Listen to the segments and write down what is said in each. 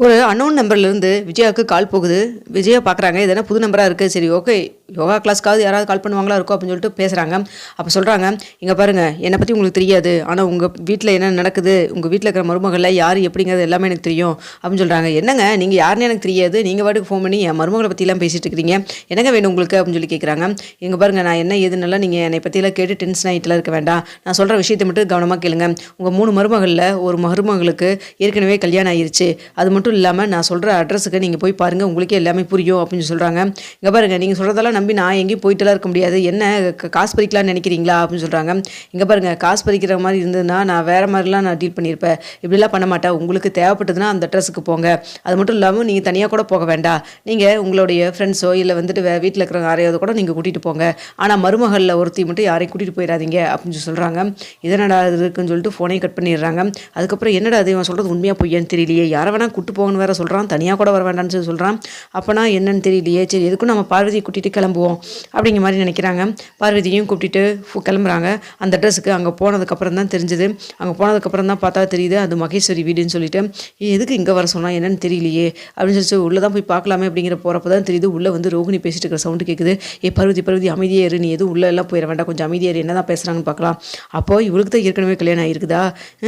ஒரு அன்னோன் நம்பர்லேருந்து விஜயாவுக்கு கால் போகுது. விஜயா பார்க்குறாங்க இதெல்லாம் புது நம்பராக இருக்குது சரி ஓகே யோகா கிளாஸ்க்காவது யாராவது கால் பண்ணுவாங்களா இருக்கோ அப்படின்னு சொல்லிட்டு பேசுகிறாங்க அப்போ சொல்கிறாங்க இங்கே பாருங்கள் என்னை பற்றி உங்களுக்கு தெரியாது. ஆனால் உங்கள் வீட்டில் என்ன நடக்குது? உங்கள் வீட்டில் இருக்கிற மருமகளில் யார் எப்படிங்கிறது எல்லாமே எனக்கு தெரியும். அப்படின்னு சொல்கிறாங்க என்னங்க? நீங்கள் யாருன்னு எனக்கு தெரியாது. நீங்கள் வாட்டுக்கு ஃபோன் பண்ணி என் மருமகளை பற்றிலாம் பேசிகிட்டு இருக்கிறீங்க. என்னங்க வேணும் உங்களுக்கு? அப்படின்னு சொல்லி கேட்குறாங்க இங்கே பாருங்கள் நான் என்ன ஏதுன்னெல்லாம் நீங்கள் என்னை பற்றியெல்லாம் கேட்டு டென்ஷன் ஆகிட்டுலாம் இருக்க வேண்டாம். நான் சொல்கிற விஷயத்தை மட்டும் கவனமாக கேளுங்க. உங்கள் மூணு மருமகளில் ஒரு மருமகளுக்கு ஏற்கனவே கல்யாணம் ஆயிடுச்சு அது மட்டும் இல்லாமல் நான் சொல்கிற அட்ரஸுக்கு நீங்கள் போய் பாருங்கள் உங்களுக்கே எல்லாமே புரியும். அப்படின்னு சொல்கிறாங்க இங்கே பாருங்கள் நீங்கள் சொல்கிறதெல்லாம் நம்பி நான் எங்கேயும் போயிட்டுலாம் இருக்க முடியாது. என்ன காசு பறிக்கலாம்னு நினைக்கிறீங்களா? அப்படின்னு சொல்கிறாங்க இங்கே பாருங்கள் காசு பறிக்கிற மாதிரி இருந்ததுன்னா நான் வேறு மாதிரிலாம் நான் டீல் பண்ணியிருப்பேன். இப்படிலாம் பண்ண மாட்டேன். உங்களுக்கு தேவைப்பட்டதுன்னா அந்த அட்ரஸுக்கு போங்க. அது மட்டும் இல்லாமல் நீங்கள் தனியாக கூட போக வேண்டாம். நீங்கள் உங்களுடைய ஃப்ரெண்ட்ஸோ இல்லை வந்துட்டு வே வீட்டில் இருக்கிற யாரையாவது கூட நீங்கள் கூட்டிகிட்டு போங்க. ஆனால் மருமகளில் ஒருத்தி மட்டும் யாரையும் கூட்டிகிட்டு போயிடாதீங்க அப்படின்னு சொல்கிறாங்க இதனடா இது இருக்குன்னு சொல்லிட்டு ஃபோனை கட் பண்ணிடுறாங்க. அதுக்கப்புறம் என்னடா அது இவன் சொல்கிறது உண்மையாக பொய்யான்னு தெரியலையே. யாரை வேணால் கூட்டு போகணும்னு வேறு சொல்கிறான் தனியாக கூட வர வேண்டாம்னு சொல்லி சொல்கிறான் அப்போனா என்னன்னு தெரியலையே. சரி எதுக்கும் நம்ம பார்வதியை கூட்டிகிட்டு கிளம்புவோம் அப்படிங்கிற மாதிரி நினைக்கிறாங்க. பார்வதியும் கூப்பிட்டுட்டு ஃபு- கிளம்புறாங்க. அந்த அட்ரஸுக்கு அங்கே போனதுக்கப்புறம் தான் தெரிஞ்சது. அங்கே போனதுக்கப்புறம் தான் பார்த்தா தெரியுது அது மகேஸ்வரி வீடுன்னு சொல்லிட்டு. எதுக்கு இங்கே வர சொன்னால் என்னன்னு தெரியலையே அப்படின்னு சொல்லி உள்ளே தான் போய் பார்க்கலாமே அப்படிங்கிற போகிறப்ப தான் தெரியுது உள்ளே வந்து ரோகிணி பேசிட்டு இருக்கிற சவுண்டு கேட்குது ஏ பருவதி பருவதி அமைதியே இரு நீ எதுவும் உள்ளே எல்லாம் போயிட வேண்டாம். கொஞ்சம் அமைதியாக இரு என்ன தான் பேசுகிறாங்கன்னு பார்க்கலாம். அப்போது இவளுக்கு தான் ஏற்கனவே கல்யாணம் ஆகிருக்குதா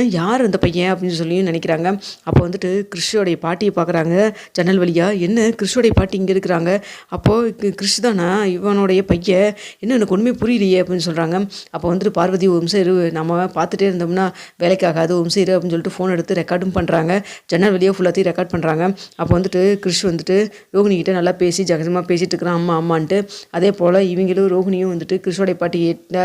யார் அந்த பையன்? அப்படின்னு சொல்லியும் நினைக்கிறாங்க. அப்போ வந்துட்டு கிறிஷோடைய பாட்டியை பார்க்குறாங்க. ஜன்னல் வழியாக என்ன கிறிஷோடைய பாட்டி இங்கே இருக்கிறாங்க. அப்போது கிறிஷ் தானா? இவனுடைய பையன். என்ன எனக்கு ஒன்றுமே புரியலையே அப்படின்னு சொல்கிறாங்க அப்போ வந்துட்டு பார்வதி ஓம் சேரு இரு. நம்ம பார்த்துட்டே இருந்தோம்னா வேலைக்காகாது. ஒரு நிமிஷம் இரு அப்படின்னு சொல்லிட்டு ஃபோன் எடுத்து ரெக்கார்டும் பண்ணுறாங்க ஜன்னல் வெளியே ஃபுல்லாத்தையும் ரெக்கார்ட் பண்ணுறாங்க அப்போ வந்துட்டு கிறிஷ் வந்துட்டு ரோகிணிகிட்ட நல்லா பேசி ஜகஜமாக பேசிட்டு இருக்கிறான். அம்மா அம்மான்ட்டு. அதே போல் இவங்களும் ரோகிணியும் வந்துட்டு கிறிஷோடைய பாட்டி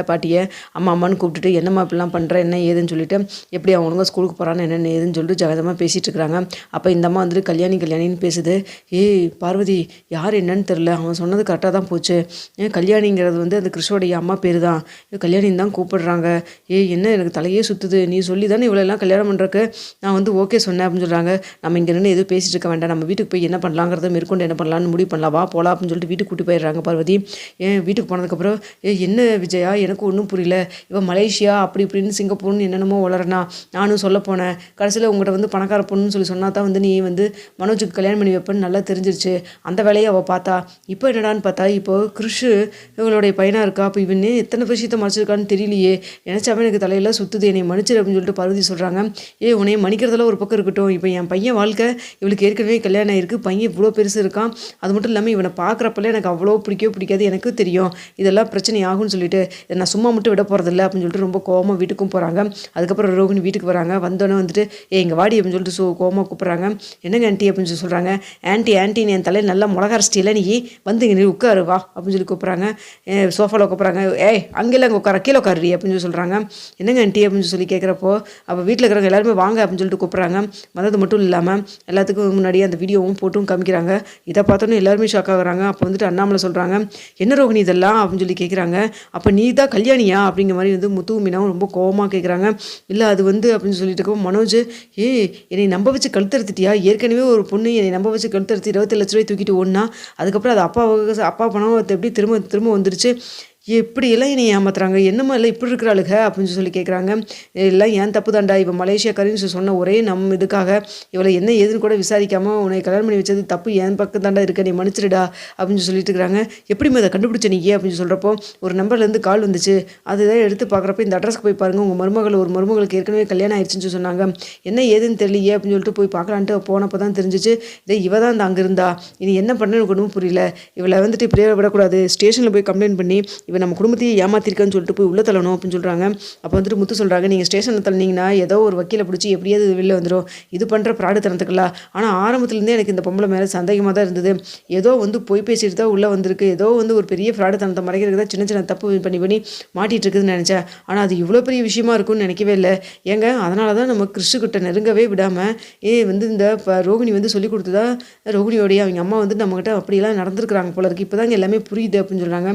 பாட்டியை அம்மா அம்மான்னு கூப்பிட்டுட்டு என்னம்மா இப்படிலாம் பண்ணுற என்ன ஏதுன்னு சொல்லிட்டு எப்படி அவனுங்க ஸ்கூலுக்கு போகிறான்னு என்னென்ன ஏதுன்னு சொல்லிட்டு ஜகதமாக பேசிகிட்டு இருக்கிறாங்க. அப்போ இந்த அம்மா வந்துட்டு கல்யாணி கல்யாணின்னு பேசுது. ஏய் பார்வதி யார் என்னன்னு தெரில அவன் சொன்னது கரெக்டாக தான் போச்சு. ஏன் கல்யாணிங்கிறது வந்து அந்த கிறிஷோடைய அம்மா பேர் தான் கல்யாணின்னு தான் கூப்பிடுறாங்க. ஏ என்ன எனக்கு தலையே சுற்றுது நீ சொல்லி தானே இவ்வளோ எல்லாம் கல்யாணம் பண்ணுறக்கு நான் வந்து ஓகே சொன்னேன் அப்படின்னு சொல்கிறாங்க நம்ம இங்கே நின்று எதுவும் பேசிட்டு இருக்க வேண்டாம். நம்ம வீட்டுக்கு போய் என்ன பண்ணலாங்கிறத மேற்கொண்டு என்ன பண்ணலான்னு முடிவு பண்ணலாம். வா போகலாம் அப்படின்னு சொல்லிட்டு வீட்டுக்கு கூட்டி போயிடுறாங்க பார்வதி. ஏன் வீட்டுக்கு போனதுக்கப்புறம் ஏ என்ன விஜயா? எனக்கு ஒன்றும் புரியல. இவன் மலேசியா? அப்படி இப்படின்னு சிங்கப்பூர்னு என்னென்னமோ வளரனா நானும் சொல்ல போனேன். கடைசியில் உங்கள்கிட்ட வந்து பணக்கார பொண்ணுன்னு சொல்லி சொன்னா தான் வந்து நீ வந்து மனோஜுக்கு கல்யாணம் பண்ணி வைப்பேன்னு நல்லா தெரிஞ்சிருச்சு. அந்த வேலையை அவள் பார்த்தா. இப்போ என்னடான்னு பார்த்தா இப்போ கிருஷு இவங்களுடைய பையனாக இருக்கா? அப்போ இவனே எத்தனை விஷயத்தை மறைச்சிருக்கான்னு தெரியலையே. நினச்சாவே எனக்கு தலையெல்லாம் சுற்றுது என்னை மன்னிச்சிரு அப்படின்னு சொல்லிட்டு பார்வதி சொல்கிறாங்க ஏ உன்னை மன்னிக்கிறதெல்லாம் ஒரு பக்கம் இருக்கட்டும். இப்போ என் பையன் வாழ்க்கை இவளுக்கு ஏற்கனவே கல்யாணம் ஆயிருக்கு. பையன் இவ்வளோ பெருசு இருக்கான். அது மட்டும் இல்லாமல் இவனை பார்க்குறப்பல எனக்கு அவ்வளோ பிடிக்கவே பிடிக்காது. எனக்கும் தெரியும். இதெல்லாம் பிரச்சனை ஆகும்னு சொல்லிட்டு. இதை நான் சும்மா மட்டும் விட போகிறதில்ல அப்படின்னு சொல்லிட்டு ரொம்ப கோவமாக வீட்டுக்கும் போகிறாங்க அதுக்கப்புறம் ரோகிணி வீட்டுக்கு வராங்க. வந்தோடனே வந்துட்டு ஏ எங்கள் வாடி அப்படின்னு சொல்லிட்டு சோ கோவமாக கூப்பிட்றாங்க. என்னங்க ஆன்ட்டி அப்படின்னு சொல்லி சொல்கிறாங்க ஆன்ட்டி ஆன்ட்டி என் தலையில் நல்லா மிளகா அரைச்சிட்டில நீ? வந்து இங்கே உட்காரு. வா அப்படின்னு சொல்லி கூப்பிட்றாங்க. சோஃபாவில் கூப்பிட்றாங்க. ஏய் அங்கெல்லாம் அங்கே உட்கார கீழே உட்காரி அப்படின்னு சொல்லி சொல்கிறாங்க என்னங்க ஆண்டி அப்படின்னு சொல்லி கேட்குறப்போ அப்போ வீட்டில் இருக்கிறவங்க எல்லாருமே வாங்க அப்படின்னு சொல்லிட்டு கூப்பிட்றாங்க. வந்தது மட்டும் இல்லாமல் எல்லாத்துக்கும் முன்னாடி அந்த வீடியோவும் போட்டும் காமிக்கிறாங்க. இதை பார்த்தோன்னே எல்லாருமே ஷாக் ஆகுறாங்க. அப்போ வந்துட்டு அண்ணாமலை சொல்கிறாங்க என்ன ரோகிணி இதெல்லாம்? அப்படின்னு சொல்லி கேட்குறாங்க அப்போ நீ தான் கல்யாணியா? அப்படிங்கிற மாதிரி வந்து முத்து மீனாவும் ரொம்ப கோவமாக கேட்குறாங்க இல்லை அது வந்து அப்படின்னு சொல்லிட்டு இருக்கோம் மனோஜ் ஏய் என்னை நம்ப வச்சு கழுத்தறுத்துட்டியா? ஏற்கனவே ஒரு பொண்ணு என்னை நம்ப வச்சு கழுத்தறுத்து இருபத்தி லட்ச ரூபாய் தூக்கிட்டு ஓடினா அதுக்கப்புறம் அது அப்பா அப்பா பணம் எப்படி திரும்ப திரும்ப வந்துருச்சு? எப்படியெல்லாம் என்னை ஏமாத்துறாங்க? என்னம்மா இல்லை இப்படி இருக்கிறாளுக? அப்படின்னு சொல்லி கேட்குறாங்க எல்லாம் ஏன் தப்பு தாண்டா இவன் மலேசியாக்காரின்னு சொல்லி சொன்ன ஒரே நம் இதுக்காக இவளை என்ன ஏதுன்னு கூட விசாரிக்காமல் உன்னை கல்யாணம் பண்ணி வச்சது தப்பு ஏன் பக்கம் தாண்டா இருக்க. நீ மன்னிச்சிடுடா அப்படின்னு சொல்லிட்டு இருக்கிறாங்க. எப்படிம்மா அதை கண்டுபிடிச்ச நீ அப்படின்னு சொல்கிறப்போ ஒரு நம்பர்லேருந்து கால் வந்துச்சு. அதுதான் எடுத்து பார்க்குறப்ப இந்த அட்ரஸ்க்கு போய் பாருங்கள் உங்கள் மருமகள் ஒரு மருமகளுக்கு ஏற்கனவே கல்யாணம் ஆயிடுச்சுன்னு சொல்லி சொன்னாங்க. என்ன ஏதுன்னு தெரியலையே அப்படின்னு சொல்லிட்டு போய் பார்க்கலான்ட்டு போனப்போ தான் தெரிஞ்சிச்சு. இதே இவ தான் அந்த அங்கே இருந்தா. இனி என்ன பண்ண ஒன்றும் புரியல. இவளை வந்துட்டு இப்படியே விடக்கூடாது. ஸ்டேஷனில் போய் கம்ப்ளைண்ட் பண்ணி இவன் நம்ம குடும்பத்தையே ஏமாத்திருக்கேன்னு சொல்லிட்டு போய் உள்ளே தள்ளணும் அப்படின்னு சொல்கிறாங்க அப்போ வந்துட்டு முத்து சொல்கிறாங்க நீங்கள் ஸ்டேஷனில் தள்ளினீங்கன்னா ஏதோ ஒரு வக்கீலை பிடிச்சி எப்படியாவது இது வெளில வந்துடும் இது பண்ணுற பிராடுத்தனத்துக்குலாம் ஆனால் ஆரம்பத்துலேருந்தே எனக்கு இந்த பொம்பளை மேலே சந்தேகமாக தான் இருந்தது. ஏதோ வந்து பொய் பேசிட்டு தான் உள்ளே வந்திருக்கு. ஏதோ வந்து ஒரு பெரிய ஃப்ராடு தனத்தை மறைக்கிறது தான் சின்ன சின்ன தப்பு பண்ணி பண்ணி மாட்டிகிட்டு இருக்குதுன்னு நினச்சேன். ஆனால் அது இவ்வளோ பெரிய விஷயமா இருக்கும்னு நினைக்கவே இல்லை. ஏங்க அதனால தான் நம்ம கிறிஸ்துக்கிட்ட நெருங்கவே விடாமல் ஏ வந்து இந்த ரோகிணி வந்து சொல்லி கொடுத்ததா? ரோகிணியோடைய அவங்க அம்மா வந்து நம்மக்கிட்ட அப்படியெல்லாம் நடந்திருக்கிறாங்க போல இருக்கு. இப்போ எல்லாமே புரியுது அப்படின்னு சொல்கிறாங்க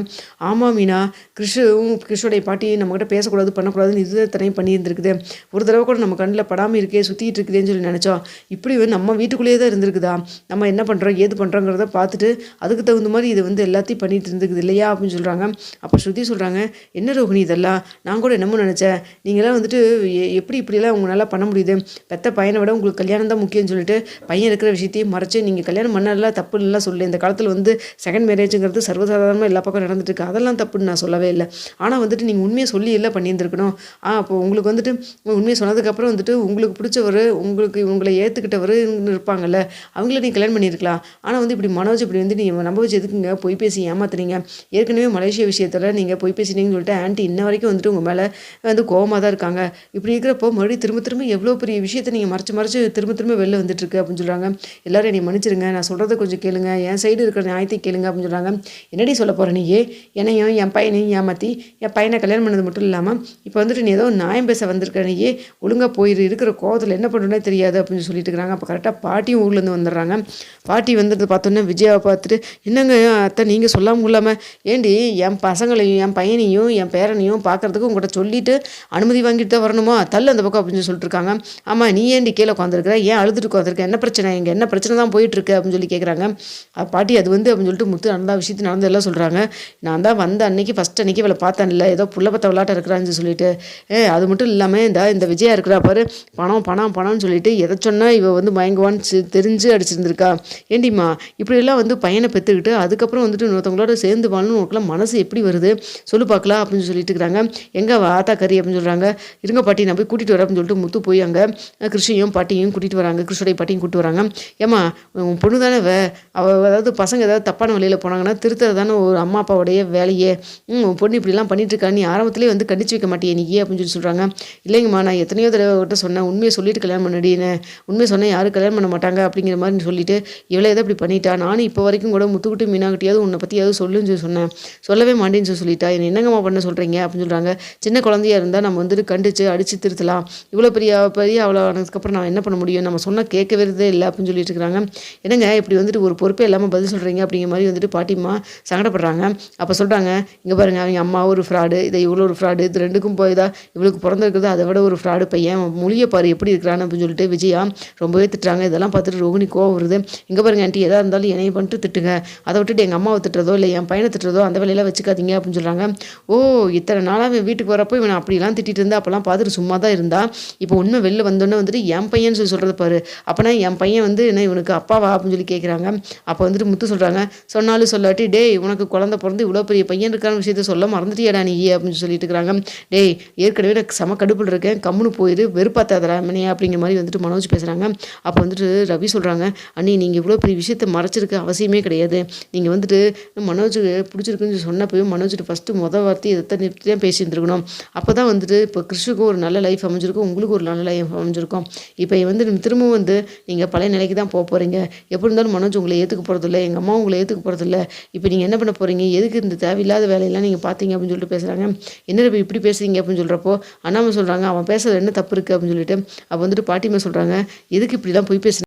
ஆமாம் மீனா மீனா கிறிஷும் கிறிஷோடைய பாட்டி நம்மக்கிட்ட பேசக்கூடாது பண்ணக்கூடாதுன்னு இது தனியாக பண்ணியிருந்துருக்குது. ஒரு தடவை கூட நம்ம கண்ணில் படாமல் இருக்கே சுற்றிட்டு இருக்குதேன்னு சொல்லி நினச்சோம். இப்படி வந்து நம்ம வீட்டுக்குள்ளேயே தான் இருந்திருக்குதா? நம்ம என்ன பண்ணுறோம் ஏது பண்ணுறோங்கிறத பார்த்துட்டு அதுக்கு தகுந்த மாதிரி இது வந்து எல்லாத்தையும் பண்ணிட்டு இருந்துக்குது இல்லையா? அப்படின்னு சொல்கிறாங்க அப்போ ஸ்ருதி சொல்கிறாங்க என்ன ரோகிணி இதெல்லாம்? நான் கூட என்னமோ நினச்சேன். நீங்களாம் வந்துட்டு எ- எப்படி இப்படிலாம் உங்களால் பண்ண முடியுது? பெத்த பையனை விட உங்களுக்கு கல்யாணம் தான் முக்கியம்னு சொல்லிட்டு பையன் இருக்கிற விஷயத்தையும் மறைச்சு நீங்கள் கல்யாணம் பண்ணலாம் தப்பு இல்லைலாம் சொல்லு. இந்த காலத்தில் வந்து செகண்ட் மேரேஜுங்கிறது சர்வசாதாரணமாக எல்லா பக்கம் நடந்துட்டு இருக்கு. அதெல்லாம் தப்புன்னு நான் சொல்லவே இல்லை. ஆனால் வந்துட்டு நீங்கள் உண்மையை சொல்லி எல்லாம் பண்ணியிருந்துருக்கணும். ஆ அப்போ உங்களுக்கு வந்துட்டு உண்மையை சொன்னதுக்கப்புறம் வந்துட்டு உங்களுக்கு பிடிச்சவர் உங்களுக்கு உங்களை ஏற்றுக்கிட்டவர் இருப்பாங்கல்ல அவங்கள நீ கல்யாணம் பண்ணியிருக்கலாம். ஆனால் வந்து இப்படி மனோஜ் இப்படி வந்து நீங்கள் நம்ப வச்சு எதுக்குங்க? பொய் பேசி ஏமாத்துறீங்க. ஏற்கனவே மலேசிய விஷயத்தில் நீங்கள் பொய் பேசினீங்கன்னு சொல்லிட்டு ஆன்ட்டி இன்ன வரைக்கும் வந்துட்டு உங்கள் மேலே வந்து கோவமாக தான் இருக்காங்க. இப்படி இருக்கிறப்போ மறுபடியும் திரும்ப திரும்ப எவ்வளோ பெரிய விஷயத்தை நீங்கள் மறைச்சு மறைச்சு திரும்ப திரும்ப வெளில வந்துட்டுருக்கு அப்படின்னு சொல்கிறாங்க எல்லோரும் என்னை மன்னிச்சிருங்க. நான் சொல்கிறத கொஞ்சம் கேளுங்க. என் சைடு இருக்கிற நியாயத்தை கேளுங்க அப்படின்னு சொல்கிறாங்க என்னடி சொல்ல போகிற நீயே என்னையும் என் பையனையும் ஏமாற்றி என் பையனை கல்யாணம் பண்ணது மட்டும் இல்லாமல் இப்போ வந்துட்டு நீ ஏதோ நியாயம் பேச வந்திருக்க ஒழுங்காக போயிரு இருக்கிற கோவத்தில் என்ன பண்ணுறனே தெரியாது அப்படின்னு சொல்லிட்டு இருக்கிறாங்க. அப்போ கரெக்டாக பாட்டியும் ஊர்லேருந்து வந்துடுறாங்க. பாட்டி வந்துட்டு பார்த்தோன்னே விஜயாவை பார்த்துட்டு என்னங்க அத்தை நீங்கள் சொல்லாமல் இல்லாமல் ஏண்டி என் பசங்களையும் என் பையனையும் என் பேரனையும் பார்க்குறதுக்கு உங்கள்கிட்ட சொல்லிட்டு அனுமதி வாங்கிட்டு தான் வரணுமா? தள்ளு அந்த பக்கம் அப்படின்னு சொல்லிட்டு இருக்காங்க. ஆமாம் நீ ஏண்டி கீழே உட்காந்துருக்குற ஏன் அழுதுட்டு உட்காந்துருக்க என்ன பிரச்சனை? இங்கே என்ன பிரச்சனை தான் போயிட்டுருக்கு அப்படின்னு சொல்லி கேட்குறாங்க பாட்டி அது வந்து அப்படின்னு சொல்லிட்டு முத்து நடந்த விஷயத்து நடந்ததெல்லாம் சொல்கிறாங்க நான் தான் வந்தேன். அன்னைக்கு ஃபஸ்ட் அன்னைக்கு இவளை பார்த்தேன்ல ஏதோ புள்ள பத்த விளாட்ட இருக்கிறான்னு சொல்லிட்டு. ஏ அது மட்டும் இல்லாமல் இந்த இந்த விஜயா இருக்கிறா பாரு பணம் பணம் பணம்னு சொல்லிட்டு எதை சொன்னால் இவள் வந்து மயங்குவான்னு சி- தெரிஞ்சு அடிச்சிருந்திருக்கா. ஏண்டிம்மா இப்படியெல்லாம் வந்து பையனை பெற்றுக்கிட்டு அதுக்கப்புறம் வந்துட்டு இன்னொருத்தவங்களோட சேர்ந்து வாழணும் உனக்குலாம் மனசு எப்படி வருது? சொல்லு பார்க்கலாம் அப்படின்னு சொல்லிட்டு இருக்கிறாங்க. எங்கே ஆத்தா கறி அப்படின்னு சொல்கிறாங்க இருங்க பாட்டி நான் போய் கூட்டிகிட்டு வரேன் அப்படின்னு சொல்லிட்டு முத்து போய் அங்கே கிருஷ்ணையும் பாட்டியும் கூட்டிகிட்டு வராங்க. கிருஷ்ணோடைய பாட்டியும் கூட்டிட்டு வராங்க. ஏம்மா உன் பொண்ணு தானே அவள் அதாவது பசங்க ஏதாவது தப்பான வழியில் போனாங்கன்னா திருத்தறதானே ஒரு அம்மா அப்பாவுடைய வேலையே. ம் பொண்ணு இப்படிலாம் பண்ணிட்டு இருக்கா நீ ஆரம்பத்திலேயே வந்து கண்டிச்சு வைக்க மாட்டேன் நீ அப்படின்னு சொல்லி சொல்கிறாங்க இல்லைங்கம்மா நான் எத்தனையோ தடவை கிட்ட சொன்னேன் உண்மையை சொல்லிட்டு கல்யாணம் பண்ணடின்னு உண்மையை சொன்னேன் யாரும் கல்யாணம் பண்ண மாட்டாங்க அப்படிங்கிற மாதிரி சொல்லிட்டு இவ்வளோ எதை இப்படி பண்ணிட்டா. நானும் இப்போ வரைக்கும் கூட முத்துக்கிட்டு மீனாகிட்டியாவது உன்னை பற்றி ஏதாவது சொல்லுன்னு சொல்லி சொன்னேன். சொல்லவே மாட்டேன்னு சொல்லி சொல்லிட்டா. என்ன என்னங்கம்மா பண்ண சொல்கிறீங்க அப்படின்னு சொல்கிறாங்க சின்ன குழந்தையா இருந்தால் நம்ம வந்துட்டு கண்டிச்சு அடித்து திருத்தலாம். இவ்வளோ பெரிய பெரிய அவ்வளோ ஆனதுக்கப்புறம் நான் என்ன பண்ண முடியும்? நம்ம சொன்னால் கேட்கவே இல்லை அப்படின்னு சொல்லிட்டு இருக்கிறாங்க. என்னங்க இப்படி வந்துட்டு ஒரு பொறுப்பே இல்லாமல் பதில் சொல்கிறீங்க அப்படிங்கிற மாதிரி வந்துட்டு பாட்டிம்மா சங்கடப்படுறாங்க. அப்போ சொல்கிறாங்க இங்கே பாருங்கள் அவங்க அம்மா ஒரு ஃப்ராடு இதை இவ்வளோ ஒரு ஃப்ராடு இது ரெண்டுக்கும் போய்தா இவளுக்கு பிறந்திருக்குது அதை விட ஒரு ஃப்ராடு பையன் மொழியை பாரு எப்படி இருக்கிறான்னு அப்படின்னு சொல்லிட்டு விஜயா ரொம்பவே திட்டுறாங்க. இதெல்லாம் பார்த்துட்டு ரோகிணி கோவம் வருது. இங்கே பாருங்க ஆண்டி எதாக இருந்தாலும் என்னைய பண்ணிட்டு திட்டுங்க. அதை விட்டுட்டு எங்கள் அம்மாவை திட்டுறதோ இல்லை என் பையனை திட்டுறதோ அந்த வேலையெல்லாம் வச்சுக்காதீங்க அப்படின்னு சொல்கிறாங்க ஓ இத்தனை நாளாக அவன் வீட்டுக்கு வரப்போ இவன் அப்படிலாம் திட்டிட்டு இருந்தா அப்போல்லாம் பார்த்துட்டு சும்மா தான் இருந்தா. இப்போ உண்மை வெளில வந்தோடனே வந்துட்டு என் பையன் சொல்லி சொல்கிறது பாரு. அப்போனா என் பையன் வந்து என்ன இவனுக்கு அப்பாவா அப்படின்னு சொல்லி கேட்குறாங்க அப்போ வந்துட்டு முத்து சொல்கிறாங்க சொன்னாலும் சொல்லாட்டி டேய் உனக்கு குழந்தை பிறந்து இவ்வளோ பெரிய பையன் இருக்கான விஷயத்த சொல்ல மறந்துட்டியாடா நீ அப்படின்னு சொல்லிட்டு இருக்கிறாங்க. டேய் ஏற்கனவே நான் செம கடுப்பில் இருக்கேன். கம்முன்னு போயிடு வெறுப்பாத்தாதரா மணியா அப்படிங்கிற மாதிரி வந்துட்டு மனோஜ் பேசுகிறாங்க அப்போ வந்துட்டு ரவி சொல்கிறாங்க அண்ணி நீங்கள் இவ்வளோ பெரிய விஷயத்த மறைச்சிருக்க அவசியமே கிடையாது. நீங்கள் வந்துட்டு மனோஜுக்கு பிடிச்சிருக்குன்னு சொன்னப்பயும் மனோஜ்கிட்ட ஃபஸ்ட்டு மொதல் வார்த்தை இதை தான் பேசியிருந்துருக்கணும். அப்போ தான் வந்துட்டு இப்போ கிறிஷுக்கும் ஒரு நல்ல லைஃப் அமைஞ்சிருக்கும். உங்களுக்கு ஒரு நல்ல லைஃப் அமைஞ்சிருக்கும். இப்போ வந்து திரும்பவும் வந்து நீங்கள் பழைய நிலைக்கு தான் போக போகிறீங்க எப்படி இருந்தாலும் மனோஜ் உங்களை ஏற்றுக்க போகிறதில்ல எங்கள் அம்மா உங்களை ஏற்றுக்க போகிறதில்ல இப்போ நீங்கள் என்ன பண்ண போகிறீங்க எதுக்கு இந்த தேவையில்லாத வேலையெல்லாம் நீங்கள் பார்த்தீங்க அப்படின்னு சொல்லிட்டு பேசுகிறாங்க என்ன இப்போ இப்படி பேசுறீங்க அப்படின்னு சொல்கிறப்போ அண்ணாம சொல்கிறாங்க அவன் பேசுறது என்ன தப்பு இருக்குது அப்படின்னு சொல்லிட்டு. அப்போ வந்துட்டு பாட்டிமா சொல்கிறாங்க எதுக்கு இப்படிலாம் போய் பேசுறீங்க